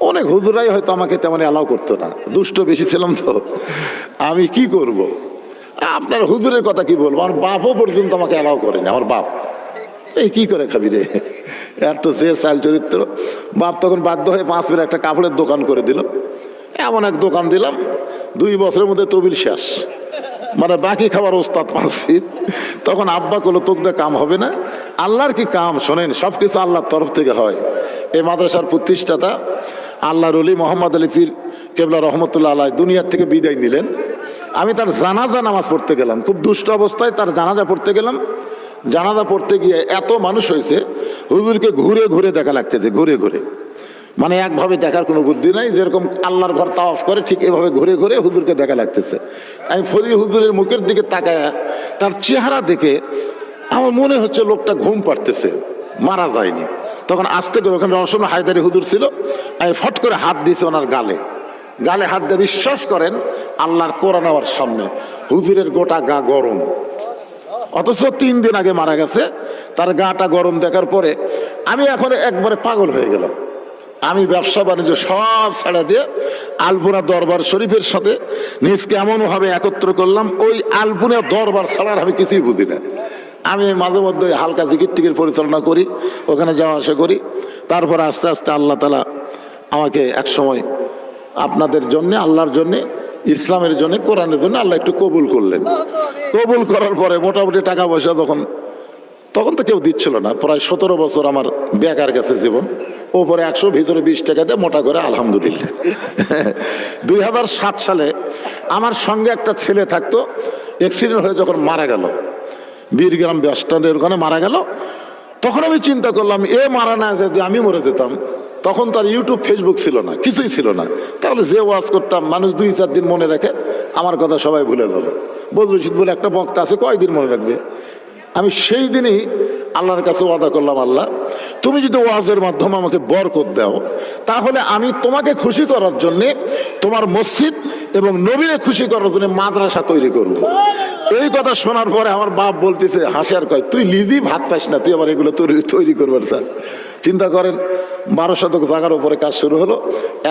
অনেক হুজুরাই হয়তো আমাকে তেমন অ্যালাউ করতো না। দুষ্ট বেশি ছিলাম তো। আমি কি করব। আপনার হুজুরের কথা কি বলব? আমার বাপও পর্যন্ত আমাকে অ্যালাউ করেনি, আমার বাপ। এই কি করে খাবি রে? এর তো সে চাল চরিত্র। বাপ তখন বাধ্য হয়ে পাঁচ মিনিট একটা কাপড়ের দোকান করে দিল। এমন এক দোকান দিলাম। দুই বছরের মধ্যে তবিল শেষ। মানে বাকি খাবার ওস্তাদ পাঁচ ফিট তখন আব্বা করল তোকদা কাম হবে না। আল্লাহর কি কাম? শোনেন সব কিছু আল্লাহর তরফ থেকে হয়। এই মাদ্রাসার প্রতিষ্ঠাতা আল্লাহর অলি মোহাম্মদ আলী ফির কেবলা রহমতুল্লাহ আল্লাহ দুনিয়ার থেকে বিদায় নিলেন। আমি তার জানাজা নামাজ পড়তে গেলাম। খুব দুষ্ট অবস্থায় তার জানাজা পড়তে গেলাম। জানাজা পড়তে গিয়ে এত মানুষ হয়েছে, হুজুরকে ঘুরে ঘুরে দেখা লাগতেছে, ঘুরে ঘুরে। মানে একভাবে দেখার কোনো বুদ্ধি নাই, যেরকম আল্লাহর ঘর তাওয়াফ করে ঠিক এভাবে ঘুরে ঘুরে হুজুরকে দেখা লাগতেছে। আমি ফজলি হুজুরের মুখের দিকে তাকায় তার চেহারা দেখে আমার মনে হচ্ছে লোকটা ঘুম পাড়তেছে, মারা যায়নি। তখন আসতে করে ওখানে রসম হায়দারি হুদুর ছিল। আমি ফট করে হাত দিয়েছে ওনার গালে। গালে হাত দিয়ে বিশ্বাস করেন, আল্লাহর কোরআন আমার সামনে। হুজুরের গোটা গা গরম। অথচ তিন দিন আগে মারা গেছে। তার গাটা গরম দেখার পরে আমি এখন একবারে পাগল হয়ে গেলাম। আমি ব্যবসা বাণিজ্য সব ছাড়া দিয়ে আলপুরা দরবার শরীফের সাথে নিজকে এমনভাবে একত্র করলাম, ওই আলপুরা দরবার ছাড়ার আমি কিছুই বুঝি না। আমি মাঝে মধ্যে হালকা জিকির টিকির পরিচালনা করি, ওখানে যাওয়া আসা করি। তারপর আস্তে আস্তে আল্লাহ তালা আমাকে এক সময় আপনাদের জন্য, আল্লাহর জন্য, ইসলামের জন্য, কোরআনের জন্য আল্লাহ একটু কবুল করলেন। কবুল করার পরে মোটামুটি টাকা পয়সা তখন তখন তো কেউ দিচ্ছিল না। প্রায় সতেরো বছর আমার বেকার গেছে জীবন। ওপরে একশো, ভিতরে বিশ টাকা দিয়ে মোটা করে আলহামদুলিল্লাহ। দুই হাজার সাত সালে আমার সঙ্গে একটা ছেলে থাকতো অ্যাক্সিডেন্ট হয়ে যখন মারা গেল। বীরগ্রাম বাস স্ট্যান্ডের ওখানে মারা গেল। তখন আমি চিন্তা করলাম, এ মারা না যদি আমি মরে যেতাম, তখন তার ইউটিউব ফেসবুক ছিল না, কিছুই ছিল না। তাহলে যে ওয়াজ করতাম, মানুষ দুই চার দিন মনে রাখে, আমার কথা সবাই ভুলে যাবে। বদরুল রশিদ বলে, একটা বক্তা আছে, কয়দিন মনে রাখবে? আমি সেই দিনই আল্লাহর কাছে ওয়াদা করলাম, আল্লাহ, তুমি যদি ওয়াজের মাধ্যমে আমাকে বরকত দাও, তাহলে আমি তোমাকে খুশি করার জন্যে তোমার মসজিদ এবং নবীরে খুশি করার জন্য মাদ্রাসা তৈরি করব। এই কথা শোনার পরে আমার বাপ বলতেছে, হাসি আর কয়, তুই লিজি ভাত পাস না, তুই আবার এগুলো তৈরি তৈরি করবার স্যার চিন্তা করেন, বারো শতক জায়গার উপরে কাজ শুরু হলো,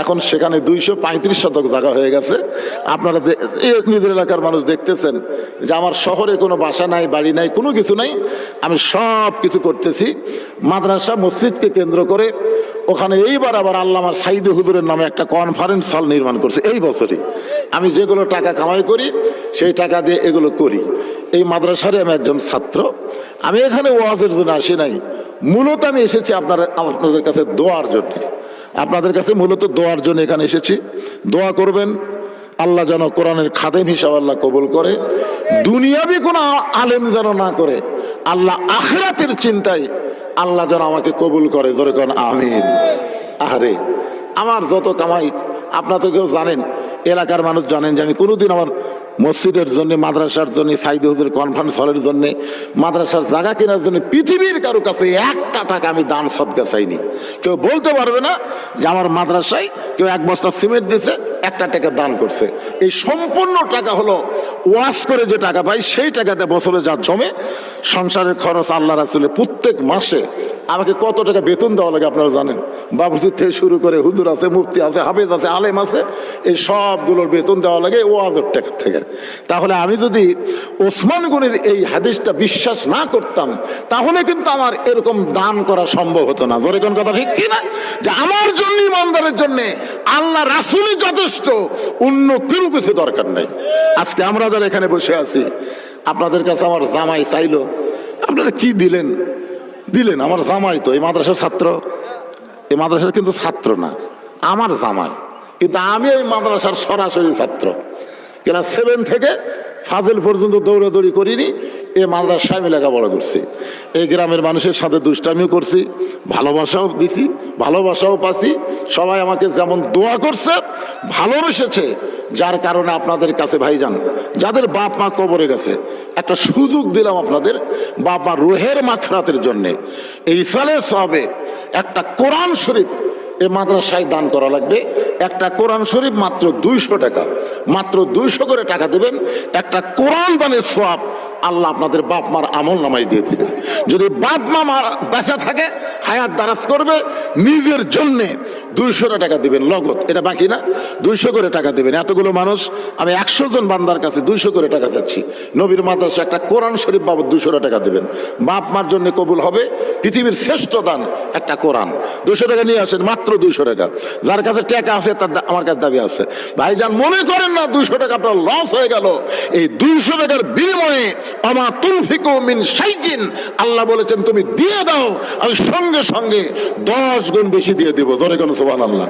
এখন সেখানে দুইশো পঁয়ত্রিশ শতক জায়গা হয়ে গেছে। আপনারা নিজের এলাকার মানুষ দেখতেছেন যে আমার শহরে কোনো বাসা নাই, বাড়ি নাই, কোনো কিছু নাই, আমি সব কিছু করতেছি। মাদ্রাসা, মসজিদকে কেন্দ্র করে ওখানে এইবার আবার আল্লামা সাইদে হুজুরের নামে একটা কনফারেন্স হল নির্মাণ করছে, এই বছরই। আমি যেগুলো টাকা কামাই করি, সেই টাকা দিয়ে এগুলো করি। এই মাদ্রাসারে আমি একজন ছাত্র। আমি এখানে ওয়াজের জন্য আসি নাই। মূলত আমি এসেছি আপনার, আপনাদের কাছে দোয়ার জন্য। আপনাদের কাছে মূলত দোয়ার জন্য এখানে এসেছি। দোয়া করবেন, আল্লাহ যেন কোরআনের খাদেম হিসাব আল্লাহ কবুল করে। দুনিয়াবি কোনো আলেম যেন না করে, আল্লাহ আখরাতের চিন্তায় আল্লাহ যেন আমাকে কবুল করে। ধরে কোন, আমিন। আহারে, আমার যত কামাই, আপনারা তো কেউ জানেন, এলাকার মানুষ জানেন যে আমি কোনোদিন আমার মসজিদের জন্য, মাদ্রাসার জন্য সাইদুদের কনফারেন্স হলের জন্য, মাদ্রাসার জায়গা কেনার জন্য পৃথিবীর কারও কাছে একটা টাকা আমি দান, সদকা চাইনি। কেউ বলতে পারবে না যে আমার মাদ্রাসায় কেউ এক বস্তা সিমেন্ট দিয়েছে একটা টাকা দান করছে। এই সম্পূর্ণ টাকা হলো ওয়াশ করে যে টাকা পাই, সেই টাকাতে বছরে যা জমে, সংসারের খরচ আল্লাহ রাসুলের প্রত্যেক মাসে আমাকে কত টাকা বেতন দেওয়া লাগে আপনারা জানেন? বাবুজির থেকে শুরু করে হুজুর আছে, মুফতি আছে, হাফেজ আছে, আলেম আছে, এই সবগুলোর বেতন দেওয়া লাগে ও হাজার টাকা থেকে। তাহলে আমি যদি ওসমান গনির এই হাদিসটা বিশ্বাস না করতাম, তাহলে কিন্তু আমার এরকম দান করা সম্ভব হতো না। জোরে কোন কথা ঠিক কিনা? যে আমার জন্য, ইমানদারের জন্য আল্লাহ রাসুলই যথেষ্ট, অন্য কোনো কিছু দরকার নাই। আজকে আমরা যারা এখানে বসে আছি, আপনাদের কাছে আমার জামাই চাইলো, আপনারা কি দিলেন? দিলেন, আমার জামাই তো, এই মাদ্রাসার ছাত্র। এই মাদ্রাসার কিন্তু ছাত্র না, আমার জামাই। কিন্তু আমি এই মাদ্রাসার সরাসরি ছাত্র। ক্লাস সেভেন থেকে ফাজেল পর্যন্ত দৌড়াদৌড়ি করিনি এই মাদ্রাসায় আমি লেখাপড়া করছি। এই গ্রামের মানুষের সাথে দুষ্টামিও করছি, ভালোবাসাও দিছি, ভালোবাসাও পাচ্ছি। সবাই আমাকে যেমন দোয়া করছে, ভালোবেসেছে। যার কারণে আপনাদের কাছে ভাই যান যাদের বাপ মা কবরে গেছে, একটা সুযোগ দিলাম আপনাদের বাপ মা রোহের মাখরাতের জন্যে। এই সালে সবে একটা কোরআন শরীফ এই মাদ্রাসায় দান করা লাগবে। একটা কোরআন শরীফ মাত্র দুইশো টাকা। মাত্র দুইশো করে টাকা দেবেন। একটা কোরআন দানের সোয়াব আল্লাহ আপনাদের বাপ মার আমল নামাই দিয়ে দিবে যদি বাপ মা মার বেঁচে থাকে, হায়াত দারাজ করবে, নিজের জন্যে দুইশো টাকা দিবেন, নগদ। এটা বাকি না? দুইশো করে টাকা দিবেন। এতগুলো মানুষ, আমি একশো জন বান্দার কাছে দুইশো করে টাকা চাচ্ছি। নবীর মাদ্রাসা একটা কোরআন শরীফ বাবদ দুশো টাকা দিবেন। বাপ মার জন্য কবুল হবে, পৃথিবীর শ্রেষ্ঠ দান একটা কোরআন। দুশো টাকা নিয়ে আসেন, মাত্র দুইশো টাকা। যার কাছে টাকা আছে, তার আমার কাছে দাবি আছে। ভাইজান, মনে করেন না দুইশো টাকা আপনার লস হয়ে গেল? এই দুইশো টাকার বিনিময়ে, আমা তুলফিকু মিন সাইকিন আল্লাহ বলেছেন, তুমি দিয়ে দাও, আমি সঙ্গে সঙ্গে দশ গুণ বেশি দিয়ে দিব। ধরে কোনো সোহান আল্লাহ।